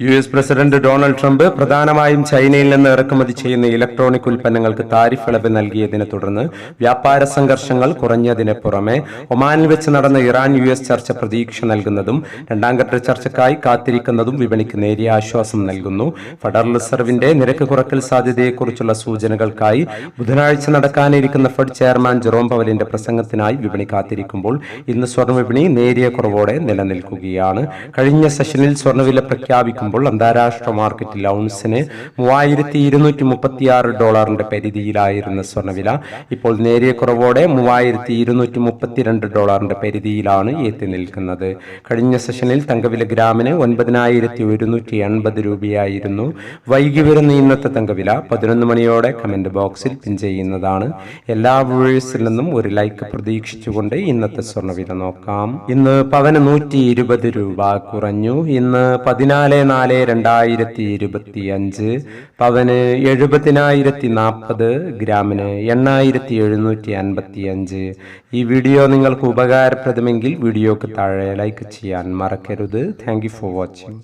U S president Donald Trump പ്രധാനമായും ചൈനയിൽ നിന്ന് ഇറക്കുമതി ചെയ്യുന്ന ഇലക്ട്രോണിക് ഉൽപ്പന്നങ്ങൾക്ക് താരിഫ് ഇളവ് നൽകിയതിനെ തുടർന്ന് വ്യാപാര സംഘർഷങ്ങൾ കുറഞ്ഞതിനെ പുറമെ ഒമാനിൽ വെച്ച് നടന്ന ഇറാൻ യു എസ് ചർച്ച പ്രതീക്ഷ നൽകുന്നതും രണ്ടാം ഘട്ട ചർച്ചയ്ക്കായി കാത്തിരിക്കുന്നതും വിപണിക്ക് നേരിയ ആശ്വാസം നൽകുന്നു. ഫെഡറൽ റിസർവിന്റെ നിരക്ക് കുറക്കൽ സാധ്യതയെക്കുറിച്ചുള്ള സൂചനകൾക്കായി ബുധനാഴ്ച നടക്കാനിരിക്കുന്ന ഫെഡ് ചെയർമാൻ ജെറോം പവലിന്റെ പ്രസംഗത്തിനായി വിപണി കാത്തിരിക്കുമ്പോൾ ഇന്ന് സ്വർണ വിപണി നേരിയ കുറവോടെ നിലനിൽക്കുകയാണ്. കഴിഞ്ഞ സെഷനിൽ സ്വർണവില പ്രഖ്യാപിക്കുമ്പോൾ അന്താരാഷ്ട്ര മാർക്കറ്റിൽ ഔൺസിന് മൂവായിരത്തി ഇരുന്നൂറ്റി മുപ്പത്തിയാറ് ഡോളറിന്റെ പരിധിയിലായിരുന്ന സ്വർണവില. ഇപ്പോൾ നേരിയ കുറവോടെ മൂവായിരത്തി ഇരുന്നൂറ്റി മുപ്പത്തിരണ്ട് ഡോളറിന്റെ പരിധിയിലാണ് എത്തി നിൽക്കുന്നത്. കഴിഞ്ഞ സെഷനിൽ തങ്കവില ഗ്രാമിന് ഒൻപതിനായിരത്തി ഒരുന്നൂറ്റി എൺപത് രൂപയായിരുന്നു. വൈകി വരുന്ന ഇന്നത്തെ തങ്കവില പതിനൊന്ന് മണിയോടെ കമന്റ് ബോക്സിൽ പിൻ ചെയ്യുന്നതാണ്. എല്ലാ വ്യൂവേഴ്സിൽ നിന്നും ഒരു ലൈക്ക് പ്രതീക്ഷിച്ചുകൊണ്ട് ഇന്നത്തെ സ്വർണവില നോക്കാം. ഇന്ന് പവന് നൂറ്റി ഇരുപത് രൂപ കുറഞ്ഞു. ഇന്ന് പതിനാല് നാല് രണ്ടായിരത്തി ഇരുപത്തി അഞ്ച് പവന് എഴുപതിനായിരത്തി നാൽപ്പത് ഗ്രാമിന് എണ്ണായിരത്തി എഴുന്നൂറ്റി അൻപത്തി അഞ്ച് ഈ വീഡിയോ നിങ്ങൾക്ക് ഉപകാരപ്രദമെങ്കിൽ വീഡിയോക്ക് താഴെ ലൈക്ക് ചെയ്യാൻ മറക്കരുത്. Thank for watching